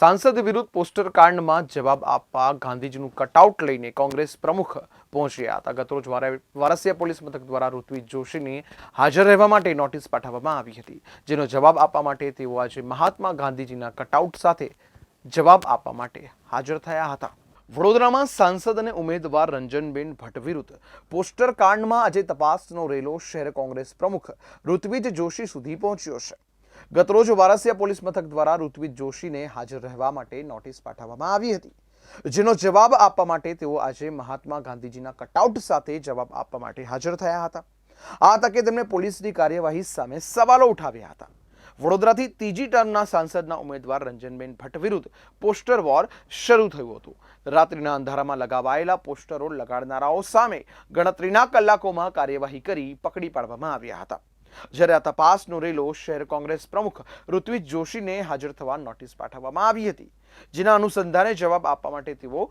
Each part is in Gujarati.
સાંસદ વિરુદ્ધ પોસ્ટર કાંડમાં જવાબ આપવા ગાંધીજીનું કટઆઉટ લઈને કોંગ્રેસ પ્રમુખ પહોંચ્યા હતા. ગતરોજ વારા- વારસિયા પોલીસ મથક દ્વારા ઋત્વિજ જોશીને હાજર રહેવા માટે નોટિસ પાઠવવામાં આવી હતી. જેનો જવાબ આપવા માટે તેઓ આજે મહાત્મા ગાંધીજીના કટઆઉટ સાથે જવાબ આપવા માટે હાજર થયા હતા. વડોદરામાં સાંસદ અને ઉમેદવાર રંજનબેન ભટ્ટ વિરુદ્ધ પોસ્ટર કાંડમાં આજે તપાસનો રેલો શહેર કોંગ્રેસ પ્રમુખ ઋત્વિજ જોશી સુધી પહોંચ્યો છે. ગતરોજ વારસિયા પોલીસ મથક દ્વારા ઋત્વિજ જોશીને હાજર રહેવા માટે નોટિસ પાઠવવામાં આવી હતી. જેનો જવાબ આપવા માટે તેઓ આજે મહાત્મા ગાંધીજીના કટઆઉટ સાથે જવાબ આપવા માટે હાજર થયા હતા. આ તકે તેમણે પોલીસની કાર્યવાહી સામે સવાલો ઉઠાવ્યા હતા. વડોદરાથી ત્રીજી ટર્મના સાંસદના ઉમેદવાર રંજનબેન ભટ્ટ વિરુદ્ધ પોસ્ટર વોર શરૂ થયું હતું. રાત્રિના અંધારામાં લગાવાયેલા પોસ્ટરો લગાડનારાઓ સામે ગણતરીના કલાકોમાં કાર્યવાહી કરી પકડી પાડવામાં આવ્યા હતા. જ્યારે આ તપાસનો રેલો શહેર કોંગ્રેસ પ્રમુખ ઋત્વિજ જોશીને હાજર થવા નોટિસ પાઠવવામાં આવી હતી. જેના અનુસંધાને જવાબ આપવા માટે તેઓ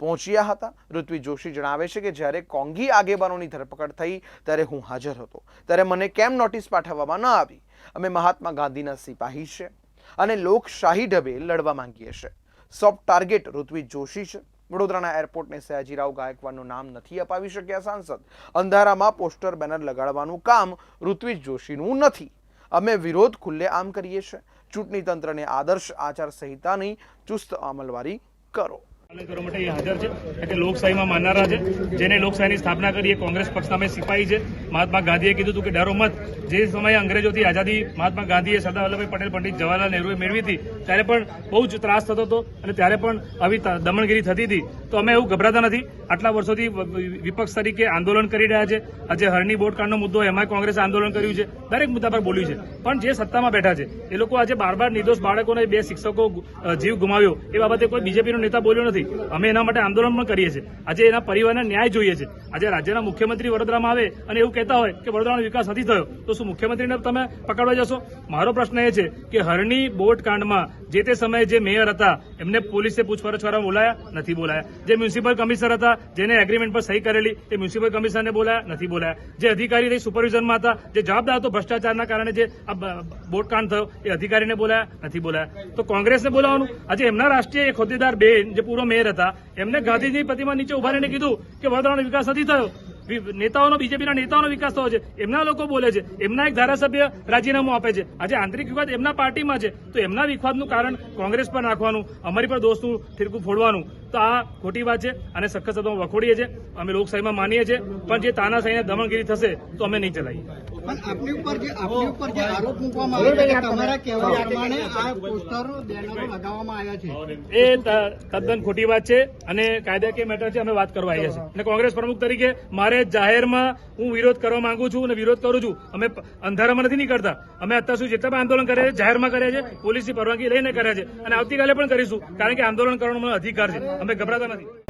પહોંચ્યા હતા. ઋત્વિજ જોશી જણાવે છે કે જ્યારે કોંગી આગેવાનોની ધરપકડ થઈ ત્યારે હું હાજર હતો. ત્યારે મને કેમ નોટિસ પાઠવવામાં ન આવી? અમે મહાત્મા ગાંધીના સિપાહી છે અને લોકશાહી ઢબે લડવા માંગીએ છીએ. સોફ્ટ ટાર્ગેટ ઋત્વિજ જોશી છે. વડોદરાના એરપોર્ટને સયાજીરાવ ગાયકવાડનું નામ નથી અપાવી શક્યા સાંસદ. અંધારામાં પોસ્ટર, બેનર લગાડવાનું કામ ઋત્વિજ જોશીનું નથી. અમે વિરોધ ખુલ્લે આમ કરીએ છીએ. ચૂંટણી તંત્રને આદર્શ આચાર સંહિતાની ચુસ્ત અમલવારી કરો. લોકશાહીમાં માનનારા છે. જેને લોકશાહીની સ્થાપના કરી કોંગ્રેસ પક્ષના અમે સિપાહી છે. મહાત્મા ગાંધીએ કીધું હતું કે ડરો મત. જે સમયે મહાત્મા ગાંધીએ સરદાર વલ્લભભાઈ પટેલ, પંડિત જવાહરલાલ મેળવી હતી, ત્યારે પણ બહુ ત્રાસ થતો હતો અને ત્યારે પણ દમણગીરી થતી હતી. તો અમે એવું ગભરાતા નથી. આટલા વર્ષોથી વિપક્ષ તરીકે આંદોલન કરી રહ્યા છે. આજે હરની બોટ કાંડનો મુદ્દો એમાં કોંગ્રેસ આંદોલન કર્યું છે. દરેક મુદ્દા પર બોલ્યું છે. પણ જે સત્તામાં બેઠા છે, એ લોકો આજે બાર બાર નિર્દોષ બાળકોને બે શિક્ષકો જીવ ગુમાવ્યો. એ બાબતે કોઈ બીજેપીનો નેતા બોલ્યો નથી. અમે એના માટે આંદોલન પણ કરીએ છીએ. આજે એના પરિવારને ન્યાય જોઈએ છે. આજે રાજ્યના મુખ્યમંત્રી વડોદરામાં આવે અને એવું કહેતા હોય કે વડોદરાનો વિકાસ નથી થયો, તો શું મુખ્યમંત્રીને તમે પકડવા જશો? મારો પ્રશ્ન એ છે કે હરણી બોટ કાંડમાં જે તે સમયે જે મેયર હતા, એમને પોલીસે પૂછપરછ કરવા બોલાયા? નથી બોલાયા. જે મ્યુનિસિપલ કમિશનર હતા, જેને એગ્રીમેન્ટ પર સહી કરેલી, તે મ્યુનિસિપલ કમિશનરને બોલાયા? નથી બોલાયા. જે અધિકારી સુપરવિઝનમાં હતા, જે જવાબદાર હતો ભ્રષ્ટાચારના કારણે જે બોટકાંડ થયો, એ અધિકારીને બોલાયા? નથી બોલાયા. તો કોંગ્રેસને બોલાવવાનું? આજે એમના રાષ્ટ્રીય હોદ્દેદાર બેન, જે પૂર્વ મેયર હતા. એમને ગાંધીજી પ્રતિમા નીચે ઊભા રહીને કીધું કે વડોદરાનો વિકાસ નથી થયો. નેતાઓનો બીજેપીના નેતાઓનો વિકાસ થયો છે એમના લોકો બોલે છે. એમના એક ધારાસભ્ય રાજીનામું આપે છે. આજે આંતરિક વિવાદ એમના પાર્ટીમાં છે. તો એમના વિખવાદનું કારણ કોંગ્રેસ પર નાખવાનું અમારી પર દોસ્તનું ફિરકું ફોડવાનું. તો આ ખોટી વાત છે અને સખત શબ્દોમાં વખોડીએ છીએ. અમે લોકશાહીમાં માનીએ છીએ. પણ જે તાનાશાહીને દમણગીરી થશે તો અમે નહીં ચલાવીએ. પણ આપની ઉપર જે આપની ઉપર જે આરોપ મૂકવામાં આવ્યો છે તમારા કહેવા પ્રમાણે આ પોસ્ટર બેનરો લગાવવામાં આવ્યા છે. એ તદ્દન ખોટી વાત છે. અને કાયદાકીય મેટર છે અમે વાત કરવા આવ્યા છીએ. અને કોંગ્રેસ પ્રમુખ તરીકે મારે જાહેરમાં હું વિરોધ કરવા માંગુ છું અને વિરોધ કરું છું. અમે અંધારામાં નથી નીકળતા અમે અત્યાર સુધી જેટલા પણ આંદોલન કર્યા છે, જાહેરમાં કર્યા છે, પોલીસની પરવાનગી લઈને કર્યા છે અને આવતીકાલે પણ કરીશું. કારણ કે આંદોલન કરવાનો અધિકાર છે. અમે ગભરાતા નથી.